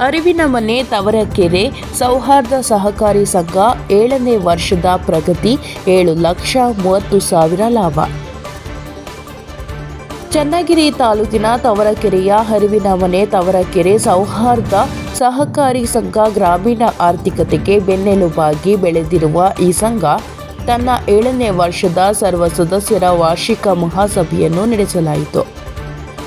ಅರಿವಿನ ಮನೆ ತವರಕೆರೆ ಸೌಹಾರ್ದ ಸಹಕಾರಿ ಸಂಘ ಏಳನೇ ವರ್ಷದ ಪ್ರಗತಿ ಏಳು ಲಕ್ಷ ಮೂವತ್ತು ಸಾವಿರ ಲಾಭ. ಚನ್ನಗಿರಿ ತಾಲೂಕಿನ ತವರಕೆರೆಯ ಹರಿವಿನ ಮನೆ ತವರಕೆರೆ ಸೌಹಾರ್ದ ಸಹಕಾರಿ ಸಂಘ ಗ್ರಾಮೀಣ ಆರ್ಥಿಕತೆಗೆ ಬೆನ್ನೆಲುಬಾಗಿ ಬೆಳೆದಿರುವ ಈ ಸಂಘ ತನ್ನ ಏಳನೇ ವರ್ಷದ ಸರ್ವ ಸದಸ್ಯರ ವಾರ್ಷಿಕ ಮಹಾಸಭೆಯನ್ನು ನಡೆಸಲಾಯಿತು.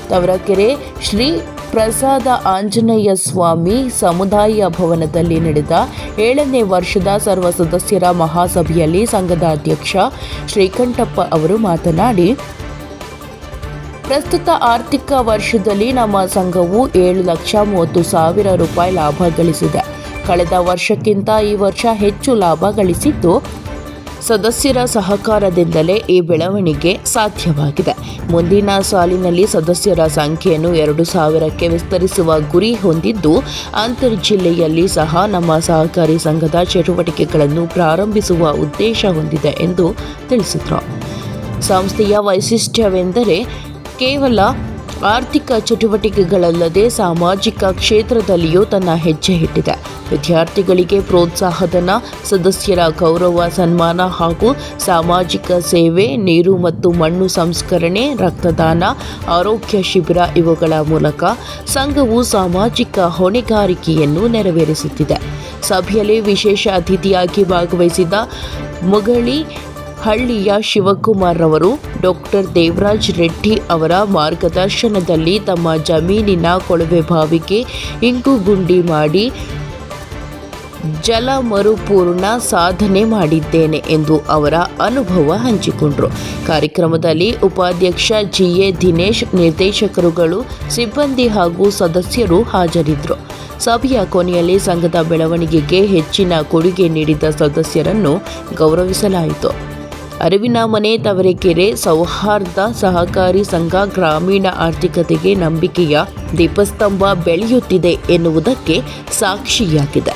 ತವರಕೆರೆ ಶ್ರೀ ಪ್ರಸಾದ ಆಂಜನೇಯ ಸ್ವಾಮಿ ಸಮುದಾಯ ಭವನದಲ್ಲಿ ನಡೆದ ಏಳನೇ ವರ್ಷದ ಸರ್ವ ಸದಸ್ಯರ ಮಹಾಸಭೆಯಲ್ಲಿ ಸಂಘದ ಅಧ್ಯಕ್ಷ ಶ್ರೀಕಂಠಪ್ಪ ಅವರು ಮಾತನಾಡಿ, ಪ್ರಸ್ತುತ ಆರ್ಥಿಕ ವರ್ಷದಲ್ಲಿ ನಮ್ಮ ಸಂಘವು ಏಳು ಲಕ್ಷ ಮೂವತ್ತು ಸಾವಿರ ರೂಪಾಯಿ ಲಾಭ ಗಳಿಸಿದೆ. ಕಳೆದ ವರ್ಷಕ್ಕಿಂತ ಈ ವರ್ಷ ಹೆಚ್ಚು ಲಾಭ ಗಳಿಸಿದ್ದು ಸದಸ್ಯರ ಸಹಕಾರದಿಂದಲೇ ಈ ಬೆಳವಣಿಗೆ ಸಾಧ್ಯವಾಗಿದೆ. ಮುಂದಿನ ಸಾಲಿನಲ್ಲಿ ಸದಸ್ಯರ ಸಂಖ್ಯೆಯನ್ನು ಎರಡು ಸಾವಿರಕ್ಕೆ ವಿಸ್ತರಿಸುವ ಗುರಿ ಹೊಂದಿದ್ದು, ಅಂತರ್ ಜಿಲ್ಲೆಯಲ್ಲಿ ಸಹ ನಮ್ಮ ಸಹಕಾರಿ ಸಂಘದ ಚಟುವಟಿಕೆಗಳನ್ನು ಪ್ರಾರಂಭಿಸುವ ಉದ್ದೇಶ ಹೊಂದಿದೆ ಎಂದು ತಿಳಿಸಿದರು. ಸಂಸ್ಥೆಯ ವೈಶಿಷ್ಟ್ಯವೆಂದರೆ, ಕೇವಲ ಆರ್ಥಿಕ ಚಟುವಟಿಕೆಗಳಲ್ಲದೆ ಸಾಮಾಜಿಕ ಕ್ಷೇತ್ರದಲ್ಲಿಯೂ ತನ್ನ ಹೆಜ್ಜೆ ಇಟ್ಟಿದೆ. ವಿದ್ಯಾರ್ಥಿಗಳಿಗೆ ಪ್ರೋತ್ಸಾಹಧನ, ಸದಸ್ಯರ ಗೌರವ, ಸನ್ಮಾನ ಹಾಗೂ ಸಾಮಾಜಿಕ ಸೇವೆ, ನೀರು ಮತ್ತು ಮಣ್ಣು ಸಂಸ್ಕರಣೆ, ರಕ್ತದಾನ, ಆರೋಗ್ಯ ಶಿಬಿರ ಇವುಗಳ ಮೂಲಕ ಸಂಘವು ಸಾಮಾಜಿಕ ಹೊಣೆಗಾರಿಕೆಯನ್ನು ನೆರವೇರಿಸುತ್ತಿದೆ. ಸಭೆಯಲ್ಲಿ ವಿಶೇಷ ಅತಿಥಿಯಾಗಿ ಭಾಗವಹಿಸಿದ ಮುಗಳಿ ಹಳ್ಳಿಯ ಶಿವಕುಮಾರ್ ರವರು ಡಾಕ್ಟರ್ ದೇವರಾಜ್ ರೆಡ್ಡಿ ಅವರ ಮಾರ್ಗದರ್ಶನದಲ್ಲಿ ತಮ್ಮ ಜಮೀನಿನ ಕೊಳವೆ ಬಾವಿಗೆ ಇಂಗು ಗುಂಡಿ ಮಾಡಿ ಜಲ ಮರುಪೂರ್ಣ ಸಾಧನೆ ಮಾಡಿದ್ದೇನೆ ಎಂದು ಅವರ ಅನುಭವ ಹಂಚಿಕೊಂಡರು. ಕಾರ್ಯಕ್ರಮದಲ್ಲಿ ಉಪಾಧ್ಯಕ್ಷ ಜಿ ಎ ದಿನೇಶ್ ನಿರ್ದೇಶಕರುಗಳು, ಸಿಬ್ಬಂದಿ ಹಾಗೂ ಸದಸ್ಯರು ಹಾಜರಿದ್ದರು. ಸಭೆಯ ಕೊನೆಯಲ್ಲಿ ಸಂಘದ ಬೆಳವಣಿಗೆಗೆ ಹೆಚ್ಚಿನ ಕೊಡುಗೆ ನೀಡಿದ ಸದಸ್ಯರನ್ನು ಗೌರವಿಸಲಾಯಿತು. ಅರಿವಿನ ಮನೆ ತವರೆಕೆರೆ ಸೌಹಾರ್ದ ಸಹಕಾರಿ ಸಂಘ ಗ್ರಾಮೀಣ ಆರ್ಥಿಕತೆಗೆ ನಂಬಿಕೆಯ ದೀಪಸ್ತಂಭ ಬೆಳೆಯುತ್ತಿದೆ ಎನ್ನುವುದಕ್ಕೆ ಸಾಕ್ಷಿಯಾಗಿದೆ.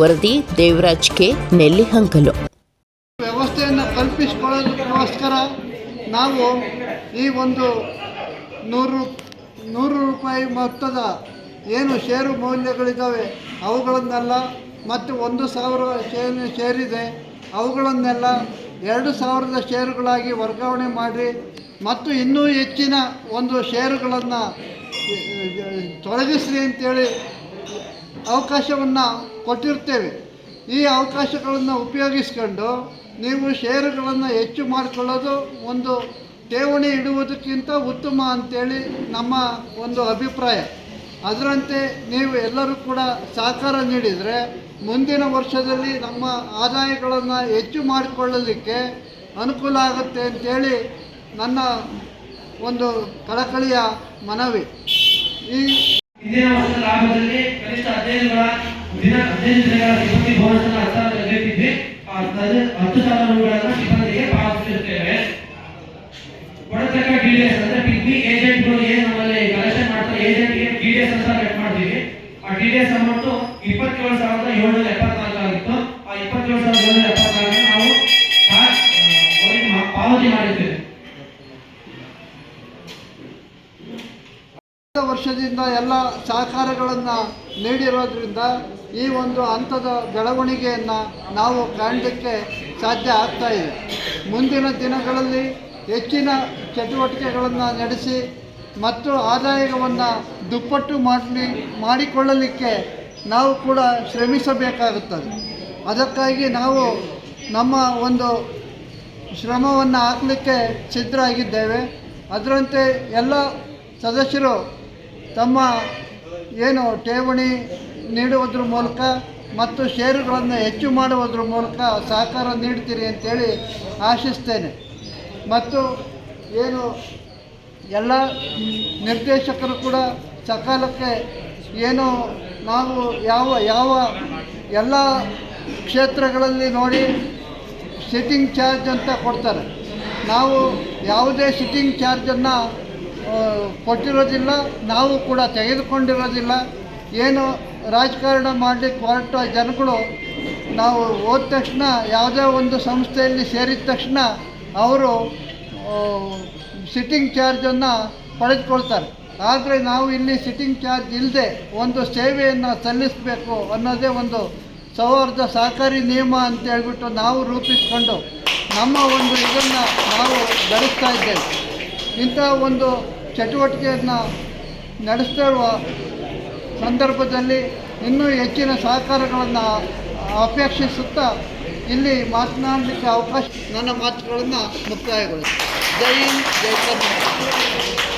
ವರದಿ ದೇವರಾಜ್ ಕೆ. ನೆಲ್ಲಿಹಂಕಲು ವ್ಯವಸ್ಥೆಯನ್ನು ಕಲ್ಪಿಸಿಕೊಳ್ಳೋದಕ್ಕೋಸ್ಕರ ನಾವು ಈ ಒಂದು ನೂರು ನೂರು ರೂಪಾಯಿ ಮೊತ್ತದ ಏನು ಷೇರು ಮೌಲ್ಯಗಳಿದ್ದಾವೆ ಅವುಗಳನ್ನೆಲ್ಲ ಮತ್ತು ಒಂದು ಸಾವಿರ ಶೇರ್ ಶೇರಿದೆ ಅವುಗಳನ್ನೆಲ್ಲ ಎರಡು ಸಾವಿರದ ಷೇರುಗಳಾಗಿ ವರ್ಗಾವಣೆ ಮಾಡಿ ಮತ್ತು ಇನ್ನೂ ಹೆಚ್ಚಿನ ಒಂದು ಷೇರುಗಳನ್ನು ತೊಡಗಿಸ್ರಿ ಅಂತೇಳಿ ಅವಕಾಶವನ್ನು ಕೊಟ್ಟಿರ್ತೇವೆ. ಈ ಅವಕಾಶಗಳನ್ನು ಉಪಯೋಗಿಸ್ಕೊಂಡು ನೀವು ಷೇರುಗಳನ್ನು ಹೆಚ್ಚು ಮಾಡಿಕೊಳ್ಳೋದು ಒಂದು ಠೇವಣಿ ಇಡುವುದಕ್ಕಿಂತ ಉತ್ತಮ ಅಂತೇಳಿ ನಮ್ಮ ಒಂದು ಅಭಿಪ್ರಾಯ. ಅದರಂತೆ ನೀವು ಎಲ್ಲರೂ ಕೂಡ ಸಹಕಾರ ನೀಡಿದರೆ ಮುಂದಿನ ವರ್ಷದಲ್ಲಿ ನಮ್ಮ ಆದಾಯಗಳನ್ನು ಹೆಚ್ಚು ಮಾಡಿಕೊಳ್ಳಲಿಕ್ಕೆ ಅನುಕೂಲ ಆಗುತ್ತೆ ಅಂತೇಳಿ ನನ್ನ ಒಂದು ಕಳಕಳಿಯ ಮನವಿ. ಈ ಹಿಂದಿನ ವರ್ಷದ ಲಾಭದಲ್ಲಿ ಕನಿಷ್ಠ ಹದಿನೈದು ದಿನ ದಿನ ಹದಿನೈದು ದಿನಗಳ ಸಿಬ್ಬಂದಿ ಬೋನಸ್ ಆ ಹತ್ತು- ಸಾವಿರ ರೂಪಾಯಿಗಳನ್ನು ಸಿಬ್ಬಂದಿಗೆ ಪಾವತಿಸಿರುತ್ತೇವೆ ಒಳತಕ್ಕ ಡಿಡಿಎಸ್ ಅಂದ್ರೆ ಪಿಗ್ಮಿ ಏಜೆಂಟ್ಗಳು ಏಳ್ನೂರ ಎಪ್ಪತ್ನಾಲ್ಕು ಆಗಿತ್ತು. ಆ ಇಪ್ಪತ್ತೇಳು ಸಾವಿರದ ಎಪ್ಪತ್ನಾಲ್ಕು ನಾವು ಅವರಿಗೆ ಪಾವತಿ ಮಾಡಿದ್ದೇವೆ ವರ್ಷದಿಂದ ಎಲ್ಲ ಸಹಕಾರಗಳನ್ನು ನೀಡಿರೋದ್ರಿಂದ ಈ ಒಂದು ಹಂತದ ಬೆಳವಣಿಗೆಯನ್ನು ನಾವು ಕಾಣಲಿಕ್ಕೆ ಸಾಧ್ಯ ಆಗ್ತಾ ಇದೆ. ಮುಂದಿನ ದಿನಗಳಲ್ಲಿ ಹೆಚ್ಚಿನ ಚಟುವಟಿಕೆಗಳನ್ನು ನಡೆಸಿ ಮತ್ತು ಆದಾಯವನ್ನು ದುಪ್ಪಟ್ಟು ಮಾಡಿ ಮಾಡಿಕೊಳ್ಳಲಿಕ್ಕೆ ನಾವು ಕೂಡ ಶ್ರಮಿಸಬೇಕಾಗುತ್ತದೆ. ಅದಕ್ಕಾಗಿ ನಾವು ನಮ್ಮ ಒಂದು ಶ್ರಮವನ್ನು ಹಾಕಲಿಕ್ಕೆ ಸಿದ್ಧರಾಗಿದ್ದೇವೆ. ಅದರಂತೆ ಎಲ್ಲ ಸದಸ್ಯರು ತಮ್ಮ ಏನು ಠೇವಣಿ ನೀಡುವುದ್ರ ಮೂಲಕ ಮತ್ತು ಷೇರುಗಳನ್ನು ಹೆಚ್ಚು ಮಾಡುವುದ್ರ ಮೂಲಕ ಸಹಕಾರ ನೀಡ್ತೀರಿ ಅಂತೇಳಿ ಆಶಿಸ್ತೇನೆ. ಮತ್ತು ಏನು ಎಲ್ಲ ನಿರ್ದೇಶಕರು ಕೂಡ ಸಕಾಲಕ್ಕೆ ಏನು ನಾವು ಯಾವ ಯಾವ ಎಲ್ಲ ಕ್ಷೇತ್ರಗಳಲ್ಲಿ ನೋಡಿ ಸಿಟ್ಟಿಂಗ್ ಚಾರ್ಜ್ ಅಂತ ಕೊಡ್ತಾರೆ. ನಾವು ಯಾವುದೇ ಸಿಟ್ಟಿಂಗ್ ಚಾರ್ಜನ್ನು ಕೊಟ್ಟಿರೋದಿಲ್ಲ, ನಾವು ಕೂಡ ತೆಗೆದುಕೊಂಡಿರೋದಿಲ್ಲ. ಏನು ರಾಜಕಾರಣ ಮಾಡಲಿಕ್ಕೆ ಹೊರಟ ಜನಗಳು ನಾವು ಹೋದ ತಕ್ಷಣ ಯಾವುದೇ ಒಂದು ಸಂಸ್ಥೆಯಲ್ಲಿ ಸೇರಿದ ತಕ್ಷಣ ಅವರು ಸಿಟ್ಟಿಂಗ್ ಚಾರ್ಜನ್ನು ಪಡೆದುಕೊಳ್ತಾರೆ. ಆದರೆ ನಾವು ಇಲ್ಲಿ ಸಿಟ್ಟಿಂಗ್ ಚಾರ್ಜ್ ಇಲ್ಲದೆ ಒಂದು ಸೇವೆಯನ್ನು ಸಲ್ಲಿಸಬೇಕು ಅನ್ನೋದೇ ಒಂದು ಸೌಹಾರ್ದ ಸಹಕಾರಿ ನಿಯಮ ಅಂತ ಹೇಳ್ಬಿಟ್ಟು ನಾವು ರೂಪಿಸಿಕೊಂಡು ನಮ್ಮ ಒಂದು ಇದನ್ನು ನಾವು ಬೆಳೆಸ್ತಾ ಇದ್ದೇವೆ. ಇಂಥ ಒಂದು ಚಟುವಟಿಕೆಯನ್ನು ನಡೆಸ್ತಾ ಇರುವ ಸಂದರ್ಭದಲ್ಲಿ ಇನ್ನೂ ಹೆಚ್ಚಿನ ಸಹಕಾರಗಳನ್ನು ಅಪೇಕ್ಷಿಸುತ್ತಾ ಇಲ್ಲಿ ಮಾತನಾಡಲಿಕ್ಕೆ ಅವಕಾಶ ನನ್ನ ಮಾತುಗಳನ್ನು ಮುಕ್ತಾಯಗೊಳಿಸಿ ಜೈ ಹಿಂದ್, ಜೈ ಕರ್ನಾಟಕ.